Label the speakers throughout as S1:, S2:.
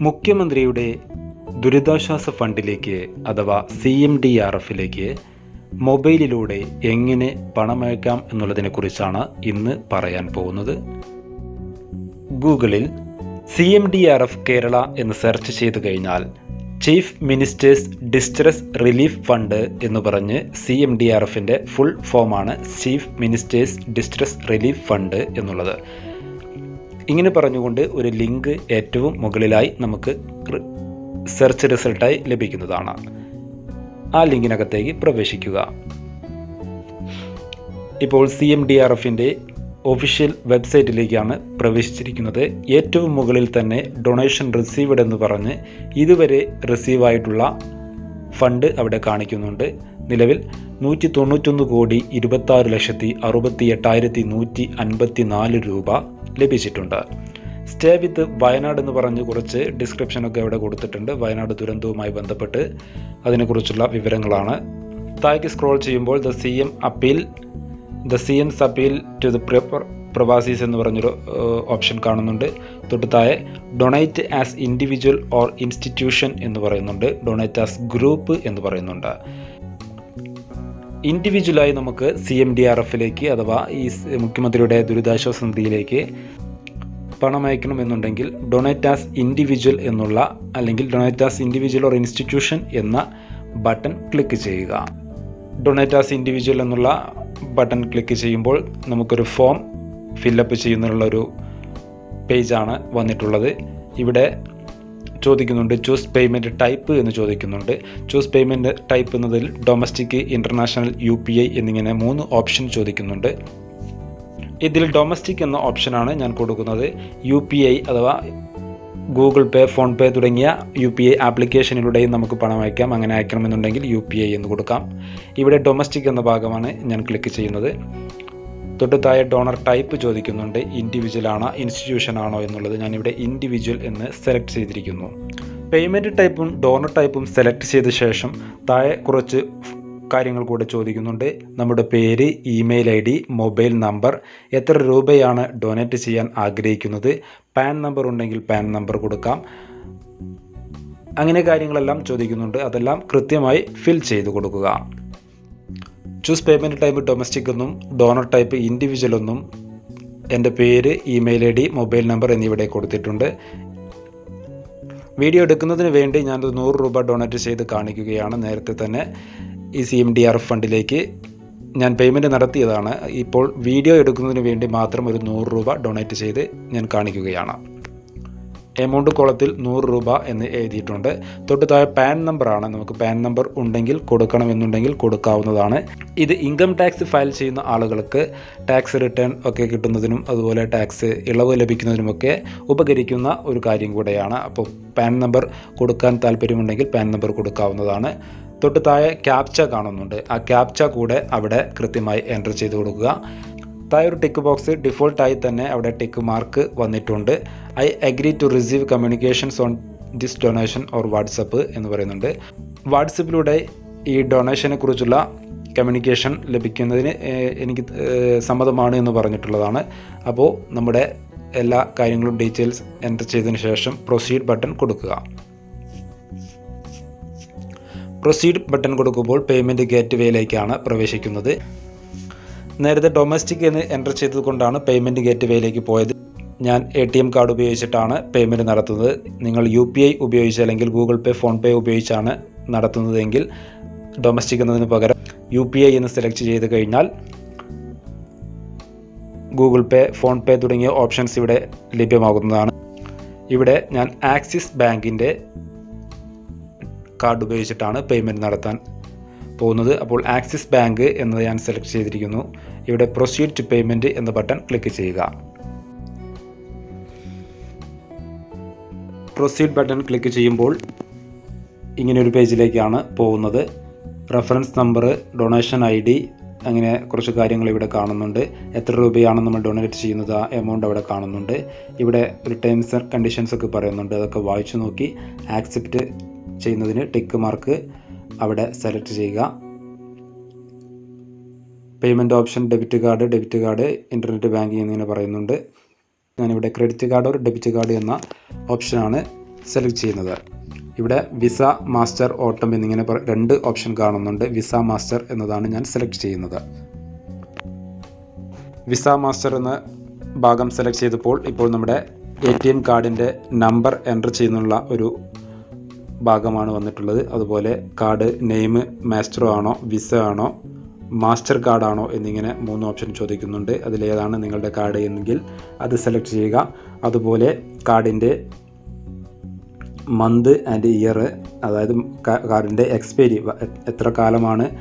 S1: മുഖ്യമന്ത്രിയുടെ ദുരിതാശ്വാസ ഫണ്ടിലേക്ക് അഥവാ സി എം ഡി ആർ എഫിലേക്ക് മൊബൈലിലൂടെ എങ്ങനെ പണമയക്കാം എന്നുള്ളതിനെക്കുറിച്ചാണ് ഇന്ന് പറയാൻ പോകുന്നത്. ഗൂഗിളിൽ C M D R F Kerala എന്ന് സെർച്ച് ചെയ്തു കഴിഞ്ഞാൽ chief minister's distress relief fund എന്ന് പറഞ്ഞ് സി എം ഡി ആർ എഫിന്റെ ഫുൾ ഫോമാണ് chief minister's distress relief fund എന്നുള്ളത്. ഇങ്ങനെ പറഞ്ഞുകൊണ്ട് ഒരു ലിങ്ക് ഏറ്റവും മുകളിലായി നമുക്ക് സെർച്ച് റിസൾട്ടായി ലഭിക്കുന്നതാണ്. ആ ലിങ്കിനകത്തേക്ക് പ്രവേശിക്കുക. ഇപ്പോൾ സി എം ഡി ആർ എഫിന്റെ ഒഫീഷ്യൽ വെബ്സൈറ്റിലേക്കാണ് പ്രവേശിച്ചിരിക്കുന്നത്. ഏറ്റവും മുകളിൽ തന്നെ ഡൊണേഷൻ റിസീവ്ഡ് എന്ന് പറഞ്ഞ് ഇതുവരെ റിസീവായിട്ടുള്ള ഫണ്ട് അവിടെ കാണിക്കുന്നുണ്ട്. നിലവിൽ നൂറ്റി തൊണ്ണൂറ്റൊന്ന് കോടി ഇരുപത്താറ് ലക്ഷത്തി അറുപത്തി എട്ടായിരത്തി നൂറ്റി അൻപത്തി നാല് രൂപ ലഭിച്ചിട്ടുണ്ട്. സ്റ്റേ വിത്ത് വയനാട് എന്ന് പറഞ്ഞ് കുറച്ച് ഡിസ്ക്രിപ്ഷനൊക്കെ ഇവിടെ കൊടുത്തിട്ടുണ്ട്. വയനാട് ദുരന്തവുമായി ബന്ധപ്പെട്ട് അതിനെക്കുറിച്ചുള്ള വിവരങ്ങളാണ്. താഴേക്ക് സ്ക്രോൾ ചെയ്യുമ്പോൾ the C M appeal the C M's appeal to the പ്രവാസീസ് എന്ന് പറഞ്ഞൊരു ഓപ്ഷൻ കാണുന്നുണ്ട്. തൊട്ട് താഴെ donate as individual or institution എന്ന് പറയുന്നുണ്ട്. ഡൊണേറ്റ് ആസ് ഗ്രൂപ്പ് എന്ന് പറയുന്നുണ്ട്. ഇൻഡിവിജ്വലായി നമുക്ക് സി എം ഡി ആർ എഫിലേക്ക് അഥവാ ഈ മുഖ്യമന്ത്രിയുടെ ദുരിതാശ്വാസ നിധിയിലേക്ക് പണം അയക്കണമെന്നുണ്ടെങ്കിൽ ഡൊണേറ്റ് ആസ് ഇൻഡിവിജ്വൽ എന്നുള്ള അല്ലെങ്കിൽ donate as individual or institution എന്ന ബട്ടൺ ക്ലിക്ക് ചെയ്യുക. ഡൊണേറ്റ് ആസ് ഇൻഡിവിജ്വൽ എന്നുള്ള ബട്ടൺ ക്ലിക്ക് ചെയ്യുമ്പോൾ നമുക്കൊരു ഫോം ഫില്ലപ്പ് ചെയ്യുന്നതിനുള്ളൊരു പേജാണ് വന്നിട്ടുള്ളത്. ഇവിടെ ചോദിക്കുന്നുണ്ട് ചൂസ് പേയ്മെന്റ് ടൈപ്പ് എന്ന് ചോദിക്കുന്നുണ്ട്. ചൂസ് പേയ്മെന്റ് ടൈപ്പ് എന്നതിൽ domestic international U P I എന്നിങ്ങനെ മൂന്ന് ഓപ്ഷൻ ചോദിക്കുന്നുണ്ട്. ഇതിൽ ഡൊമസ്റ്റിക് എന്ന ഓപ്ഷനാണ് ഞാൻ കൊടുക്കുന്നത്. യു പി ഐ അഥവാ ഗൂഗിൾ പേ ഫോൺ പേ തുടങ്ങിയ യു പി ഐ ആപ്ലിക്കേഷനിലൂടെയും നമുക്ക് പണം അയക്കാം. അങ്ങനെ അയക്കണമെന്നുണ്ടെങ്കിൽ യു പി ഐ എന്ന് കൊടുക്കാം. ഇവിടെ ഡൊമസ്റ്റിക് എന്ന ഭാഗമാണ് ഞാൻ ക്ലിക്ക് ചെയ്യുന്നത്. തൊട്ട് താഴെ ഡോണർ ടൈപ്പ് ചോദിക്കുന്നുണ്ട് ഇൻഡിവിജ്വൽ ആണോ ഇൻസ്റ്റിറ്റ്യൂഷൻ ആണോ എന്നുള്ളത് ഞാനിവിടെ ഇൻഡിവിജ്വൽ എന്ന് സെലക്ട് ചെയ്തിരിക്കുന്നു. പേയ്മെന്റ് ടൈപ്പും ഡോണർ ടൈപ്പും സെലക്ട് ചെയ്ത ശേഷം താഴെ കുറച്ച് കാര്യങ്ങൾ കൂടെ ചോദിക്കുന്നുണ്ട്. നമ്മുടെ പേര് email I D mobile number എത്ര രൂപയാണ് ഡൊണേറ്റ് ചെയ്യാൻ ആഗ്രഹിക്കുന്നത് പാൻ നമ്പർ ഉണ്ടെങ്കിൽ പാൻ നമ്പർ കൊടുക്കാം. അങ്ങനെ കാര്യങ്ങളെല്ലാം ചോദിക്കുന്നുണ്ട്. അതെല്ലാം കൃത്യമായി ഫിൽ ചെയ്ത് കൊടുക്കുക. ചൂസ് പേയ്മെന്റ് ടൈപ്പ് ഡൊമസ്റ്റിക് എന്നും ഡോണർ ടൈപ്പ് ഇൻഡിവിജ്വൽ എന്നും എന്റെ പേര് email I D mobile number എന്നിവിടെ കൊടുത്തിട്ടുണ്ട്. വീഡിയോ എടുക്കുന്നതിന് വേണ്ടി ഞാനത് നൂറ് രൂപ ഡൊണേറ്റ് ചെയ്ത് കാണിക്കുകയാണ്. നേരത്തെ തന്നെ ഈ സി എം ഡി ആർ ഫണ്ടിലേക്ക് ഞാൻ പേയ്മെന്റ് നടത്തിയതാണ്. ഇപ്പോൾ വീഡിയോ എടുക്കുന്നതിന് വേണ്ടി മാത്രം ഒരു നൂറ് രൂപ ഡൊണേറ്റ് ചെയ്ത് ഞാൻ കാണിക്കുകയാണ്. എമൗണ്ട് കോളത്തിൽ നൂറ് രൂപ എന്ന് എഴുതിയിട്ടുണ്ട്. തൊട്ട് താഴെ പാൻ നമ്പറാണ് നമുക്ക് പാൻ നമ്പർ ഉണ്ടെങ്കിൽ കൊടുക്കണമെന്നുണ്ടെങ്കിൽ കൊടുക്കാവുന്നതാണ്. ഇത് ഇൻകം ടാക്സ് ഫയൽ ചെയ്യുന്ന ആളുകൾക്ക് ടാക്സ് റിട്ടേൺ ഒക്കെ കിട്ടുന്നതിനും അതുപോലെ ടാക്സ് ഇളവ് ലഭിക്കുന്നതിനുമൊക്കെ ഉപകരിക്കുന്ന ഒരു കാര്യം കൂടെയാണ്. അപ്പോൾ പാൻ നമ്പർ കൊടുക്കാൻ താല്പര്യമുണ്ടെങ്കിൽ പാൻ നമ്പർ കൊടുക്കാവുന്നതാണ്. തൊട്ട് താഴെ ക്യാപ്ച കാണുന്നുണ്ട്. ആ ക്യാപ്ച കൂടെ അവിടെ കൃത്യമായി എന്റർ ചെയ്ത് കൊടുക്കുക. താഴെ ഒരു ടിക്ക് ബോക്സ് ഡിഫോൾട്ടായി തന്നെ അവിടെ ടിക്ക് മാർക്ക് വന്നിട്ടുണ്ട്. I agree to receive communications on this donation or WhatsApp എന്ന് പറയുന്നുണ്ട്. വാട്സപ്പിലൂടെ ഈ ഡൊണേഷനെ കുറിച്ചുള്ള കമ്മ്യൂണിക്കേഷൻ ലഭിക്കുന്നതിന് എനിക്ക് സമ്മതമാണ് എന്ന് പറഞ്ഞിട്ടുള്ളതാണ്. അപ്പോൾ നമ്മുടെ എല്ലാ കാര്യങ്ങളും ഡീറ്റെയിൽസ് എന്റർ ചെയ്തതിന് ശേഷം പ്രൊസീഡ് ബട്ടൺ കൊടുക്കുക. പ്രൊസീഡ് ബട്ടൺ കൊടുക്കുമ്പോൾ പേയ്മെന്റ് ഗേറ്റ് വേയിലേക്കാണ് പ്രവേശിക്കുന്നത്. നേരത്തെ ഡൊമസ്റ്റിക് എന്ന് എന്റർ ചെയ്തതുകൊണ്ടാണ് പേയ്മെന്റ് ഗേറ്റ് വേയിലേക്ക് പോയത്. ഞാൻ എ ടി എം കാർഡ് ഉപയോഗിച്ചിട്ടാണ് പേയ്മെന്റ് നടത്തുന്നത്. നിങ്ങൾ യു പി ഐ ഉപയോഗിച്ച് അല്ലെങ്കിൽ ഗൂഗിൾ പേ ഫോൺ പേ ഉപയോഗിച്ചാണ് നടത്തുന്നതെങ്കിൽ ഡൊമസ്റ്റിക് എന്നതിന് പകരം യു പി ഐ എന്ന് സെലക്ട് ചെയ്ത് കഴിഞ്ഞാൽ ഗൂഗിൾ പേ ഫോൺ പേ തുടങ്ങിയ ഓപ്ഷൻസ് ഇവിടെ ലഭ്യമാകുന്നതാണ്. ഇവിടെ ഞാൻ ആക്സിസ് ബാങ്കിന്റെ കാർഡ് ഉപയോഗിച്ചിട്ടാണ് പേയ്മെന്റ് നടത്താൻ പോകുന്നത്. അപ്പോൾ ആക്സിസ് ബാങ്ക് എന്നത് ഞാൻ സെലക്ട് ചെയ്തിരിക്കുന്നു. ഇവിടെ പ്രൊസീഡ് ടു പേയ്മെന്റ് എന്ന ബട്ടൺ ക്ലിക്ക് ചെയ്യുക. പ്രൊസീഡ് ബട്ടൺ ക്ലിക്ക് ചെയ്യുമ്പോൾ ഇങ്ങനെ ഒരു പേജിലേക്കാണ് പോകുന്നത്. Reference number donation I D അങ്ങനെ കുറച്ച് കാര്യങ്ങൾ ഇവിടെ കാണുന്നുണ്ട്. എത്ര രൂപയാണ് നമ്മൾ ഡൊണേറ്റ് ചെയ്യുന്നത് ആ എമൗണ്ട് അവിടെ കാണുന്നുണ്ട്. ഇവിടെ ഒരു ടേംസ് ആൻഡ് കണ്ടീഷൻസ് ഒക്കെ പറയുന്നുണ്ട് അതൊക്കെ വായിച്ചു നോക്കി. ആക്സെപ്റ്റ് ചെയ്യുന്നതിന് ടിക്ക് മാർക്ക് അവിടെ സെലക്ട് ചെയ്യുക. Payment option debit card debit card internet banking എന്നിങ്ങനെ പറയുന്നുണ്ട്. ഞാനിവിടെ ക്രെഡിറ്റ് കാർഡ് ഒരു ഡെബിറ്റ് കാർഡ് എന്ന ഓപ്ഷനാണ് സെലക്ട് ചെയ്യുന്നത്. ഇവിടെ വിസ മാസ്റ്റർ ഓട്ടം എന്നിങ്ങനെ രണ്ട് ഓപ്ഷൻ കാണുന്നുണ്ട്. വിസ മാസ്റ്റർ എന്നതാണ് ഞാൻ സെലക്ട് ചെയ്യുന്നത്. വിസ മാസ്റ്റർ എന്ന ഭാഗം സെലക്ട് ചെയ്തപ്പോൾ ഇപ്പോൾ നമ്മുടെ എ ടി എം കാർഡിന്റെ നമ്പർ എന്റർ ചെയ്യുന്നുള്ള ഒരു ഭാഗമാണ് വന്നിട്ടുള്ളത്. അതുപോലെ കാർഡ് നെയിം മാസ്റ്ററോ ആണോ വിസ ആണോ മാസ്റ്റർ കാർഡാണോ എന്നിങ്ങനെ മൂന്ന് ഓപ്ഷൻ ചോദിക്കുന്നുണ്ട്. അതിലേതാണ് നിങ്ങളുടെ കാർഡ് എന്നെങ്കിൽ അത് സെലക്ട് ചെയ്യുക. അതുപോലെ കാർഡിന്റെ മന്ത് ആൻഡ് ഇയർ അതായത് കാർഡിന്റെ എക്സ്പയരി എത്ര കാലമാണ്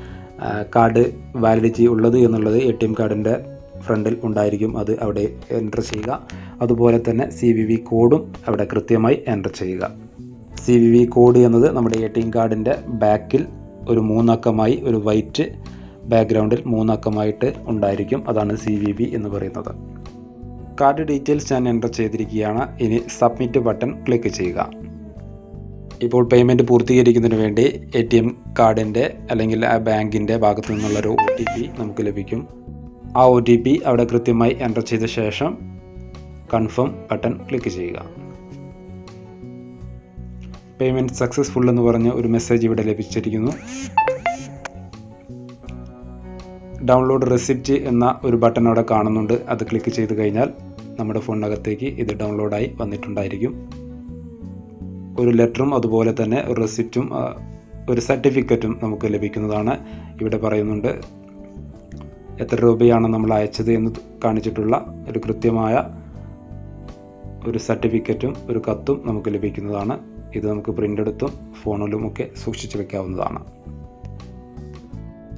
S1: കാർഡ് വാലിഡിറ്റി ഉള്ളത് എന്നുള്ളത് എ ടി എം കാർഡിന്റെ ഫ്രണ്ടിൽ ഉണ്ടായിരിക്കും. അത് അവിടെ എന്റർ ചെയ്യുക. അതുപോലെ തന്നെ സി വി വി കോഡും അവിടെ കൃത്യമായി എന്റർ ചെയ്യുക. സി വി വി കോഡ് എന്നത് നമ്മുടെ എ ടി എം കാർഡിന്റെ ബാക്കിൽ ഒരു മൂന്നക്കമായി ഒരു വൈറ്റ് ബാക്ക്ഗ്രൗണ്ടിൽ മൂന്നക്കമായിട്ട് ഉണ്ടായിരിക്കും. അതാണ് സി വി ബി എന്ന് പറയുന്നത്. കാർഡ് ഡീറ്റെയിൽസ് ഞാൻ എന്റർ ചെയ്തിരിക്കുകയാണ്. ഇനി സബ്മിറ്റ് ബട്ടൺ ക്ലിക്ക് ചെയ്യുക. ഇപ്പോൾ പേയ്മെന്റ് പൂർത്തീകരിക്കുന്നതിന് വേണ്ടി എ ടി എം കാർഡിന്റെ അല്ലെങ്കിൽ ആ ബാങ്കിന്റെ ഭാഗത്തു നിന്നുള്ളൊരു ഒ ടി പി നമുക്ക് ലഭിക്കും. ആ ഒ ടി പി അവിടെ കൃത്യമായി എന്റർ ചെയ്ത ശേഷം കൺഫേം ബട്ടൺ ക്ലിക്ക് ചെയ്യുക. പേയ്മെന്റ് സക്സസ്ഫുൾ എന്ന് പറഞ്ഞ് ഒരു മെസ്സേജ് ഇവിടെ ലഭിച്ചിരിക്കുന്നു. ഡൗൺലോഡ് റെസിപ്റ്റ് എന്ന ഒരു ബട്ടൺ അവിടെ കാണുന്നുണ്ട്. അത് ക്ലിക്ക് ചെയ്ത് കഴിഞ്ഞാൽ നമ്മുടെ ഫോണിനകത്തേക്ക് ഇത് ഡൗൺലോഡായി വന്നിട്ടുണ്ടായിരിക്കും. ഒരു ലെറ്ററും അതുപോലെ തന്നെ ഒരു റെസിപ്റ്റും ഒരു സർട്ടിഫിക്കറ്റും നമുക്ക് ലഭിക്കുന്നതാണ്. ഇവിടെ പറയുന്നുണ്ട് എത്ര രൂപയാണ് നമ്മൾ അയച്ചത് എന്ന് കാണിച്ചിട്ടുള്ള ഒരു കൃത്യമായ ഒരു സർട്ടിഫിക്കറ്റും ഒരു കത്തും നമുക്ക് ലഭിക്കുന്നതാണ്. ഇത് നമുക്ക് പ്രിന്റ് എടുത്തും ഫോണിലും ഒക്കെ സൂക്ഷിച്ചു വെക്കാവുന്നതാണ്.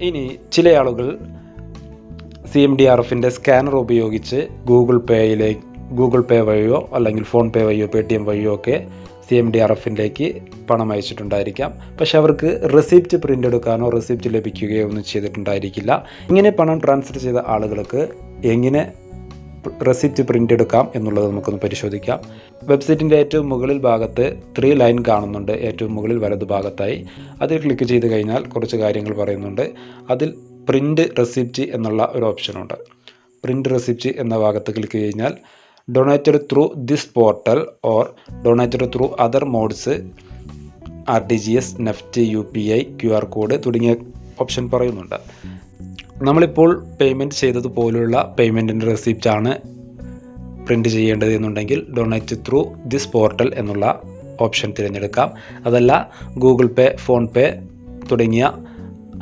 S1: ഇനി ചില ആളുകൾ സി എം ഡി ആർ എഫിന്റെ സ്കാനർ ഉപയോഗിച്ച് ഗൂഗിൾ പേയിലേക്ക് ഗൂഗിൾ പേ വഴിയോ അല്ലെങ്കിൽ ഫോൺ പേ വഴിയോ പേ ടി എം വഴിയോ ഒക്കെ സി എം ഡി ആർ എഫിലേക്ക് പണം അയച്ചിട്ടുണ്ടായിരിക്കാം. പക്ഷേ അവർക്ക് റെസിപ്റ്റ് പ്രിന്റ് എടുക്കാനോ റെസിപ്റ്റ് ലഭിക്കുകയോ ഒന്നും ചെയ്തിട്ടുണ്ടായിരിക്കില്ല. ഇങ്ങനെ പണം ട്രാൻസ്ഫർ ചെയ്ത ആളുകൾക്ക് എങ്ങനെ റെസിപ്റ്റ് പ്രിന്റ് എടുക്കാം എന്നുള്ളത് നമുക്കൊന്ന് പരിശോധിക്കാം. വെബ്സൈറ്റിന്റെ ഏറ്റവും മുകളിൽ ഭാഗത്ത് ത്രീ ലൈൻ കാണുന്നുണ്ട്. ഏറ്റവും മുകളിൽ വലതു ഭാഗത്തായി അതിൽ ക്ലിക്ക് ചെയ്ത് കഴിഞ്ഞാൽ കുറച്ച് കാര്യങ്ങൾ പറയുന്നുണ്ട്. അതിൽ പ്രിന്റ് റെസിപ്റ്റ് എന്നുള്ള ഒരു ഓപ്ഷനുണ്ട് പ്രിന്റ് റെസിപ്റ്റ് എന്ന ഭാഗത്ത് ക്ലിക്ക് കഴിഞ്ഞാൽ donated through this portal or donated through other modes R T G S NEFT U P I Q R code തുടങ്ങിയ ഓപ്ഷൻ പറയുന്നുണ്ട്. നമ്മളിപ്പോൾ പേയ്മെന്റ് ചെയ്തതുപോലുള്ള പേയ്മെന്റിന്റെ റെസിപ്റ്റ് ആണ് പ്രിന്റ് ചെയ്യേണ്ടത് എന്നുണ്ടെങ്കിൽ ഡൊണേറ്റ് ത്രൂ ദിസ് പോർട്ടൽ എന്നുള്ള ഓപ്ഷൻ തിരഞ്ഞെടുക്കാം. അതല്ല ഗൂഗിൾ പേ ഫോൺ പേ തുടങ്ങിയ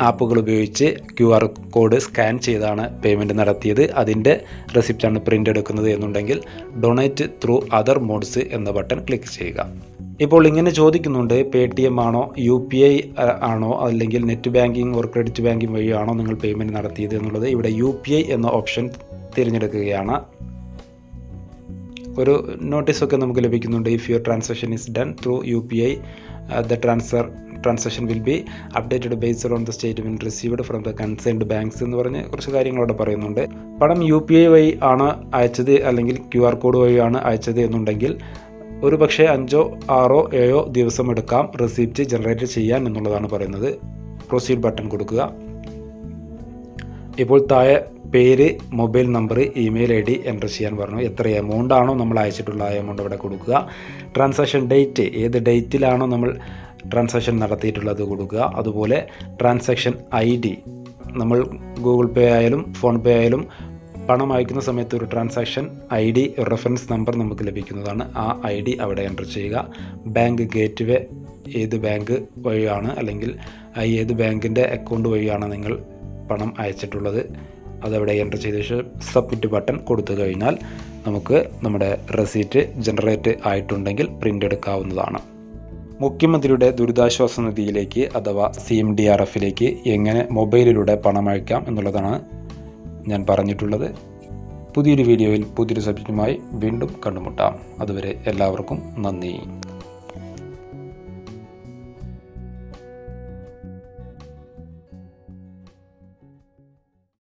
S1: ആപ്പുകൾ ഉപയോഗിച്ച് ക്യു ആർ കോഡ് സ്കാൻ ചെയ്താണ് പേയ്മെന്റ് നടത്തിയത്. അതിന്റെ റെസിപ്റ്റാണ് പ്രിന്റ് എടുക്കുന്നത് എന്നുണ്ടെങ്കിൽ ഡൊണേറ്റ് ത്രൂ അതർ മോഡ്സ് എന്ന ബട്ടൺ ക്ലിക്ക് ചെയ്യുക. ഇപ്പോൾ ഇങ്ങനെ ചോദിക്കുന്നുണ്ട് പേ ടി എം ആണോ യു പി ഐ ആണോ അല്ലെങ്കിൽ net banking or credit banking വഴിയാണോ നിങ്ങൾ പേയ്മെന്റ് നടത്തിയത് എന്നുള്ളത് ഇവിടെ യു പി ഐ എന്ന ഓപ്ഷൻ തിരഞ്ഞെടുക്കുകയാണ്. ഒരു നോട്ടീസൊക്കെ നമുക്ക് ലഭിക്കുന്നുണ്ട്. If your transaction is done through U P I the transfer transaction will be updated based on the statement received from the concerned banks എന്ന് പറഞ്ഞ് കുറച്ച് കാര്യങ്ങളോടെ പറയുന്നുണ്ട്. പണം യു പി ഐ വഴി ആണ് അയച്ചത് അല്ലെങ്കിൽ ക്യു ആർ കോഡ് വഴിയാണ് അയച്ചത് എന്നുണ്ടെങ്കിൽ ഒരു പക്ഷേ അഞ്ചോ ആറോ ഏഴോ ദിവസം എടുക്കാം റെസിപ്റ്റ് ജനറേറ്റ് ചെയ്യാൻ എന്നുള്ളതാണ് പറയുന്നത്. പ്രൊസീഡ് ബട്ടൺ കൊടുക്കുക. ഇപ്പോൾ താഴെ പേര് mobile number email I D enter ചെയ്യാൻ പറഞ്ഞു. എത്ര എമൗണ്ട് ആണോ നമ്മൾ അയച്ചിട്ടുള്ള എമൗണ്ട് അവിടെ കൊടുക്കുക. ട്രാൻസാക്ഷൻ ഡേറ്റ് ഏത് ഡേറ്റിലാണോ നമ്മൾ ട്രാൻസാക്ഷൻ നടത്തിയിട്ടുള്ളത് കൊടുക്കുക. അതുപോലെ ട്രാൻസാക്ഷൻ ഐ ഡി നമ്മൾ ഗൂഗിൾ പേ ആയാലും ഫോൺ പേ ആയാലും പണം അയക്കുന്ന സമയത്ത് ഒരു transaction I D reference number നമുക്ക് ലഭിക്കുന്നതാണ്. ആ ഐ ഡി അവിടെ എന്റർ ചെയ്യുക. ബാങ്ക് ഗേറ്റ് വേ ഏത് ബാങ്ക് വഴിയാണ് അല്ലെങ്കിൽ ഏത് ബാങ്കിന്റെ അക്കൗണ്ട് വഴിയാണ് നിങ്ങൾ പണം അയച്ചിട്ടുള്ളത്? അതവിടെ എന്റർ ചെയ്ത ശേഷം സബ്മിറ്റ് ബട്ടൺ കൊടുത്തു കഴിഞ്ഞാൽ നമുക്ക് നമ്മുടെ റെസീറ്റ് ജനറേറ്റ് ആയിട്ടുണ്ടെങ്കിൽ പ്രിന്റ് എടുക്കാവുന്നതാണ്. മുഖ്യമന്ത്രിയുടെ ദുരിതാശ്വാസ നിധിയിലേക്ക് അഥവാ സി എം ഡി ആർ എഫിലേക്ക് എങ്ങനെ മൊബൈലിലൂടെ പണം അയക്കാം എന്നുള്ളതാണ് ഞാൻ പറഞ്ഞിട്ടുള്ളത്. പുതിയൊരു വീഡിയോയിൽ പുതിയൊരു സബ്ജക്റ്റുമായി വീണ്ടും കണ്ടുമുട്ടാം. അതുവരെ എല്ലാവർക്കും നന്ദി.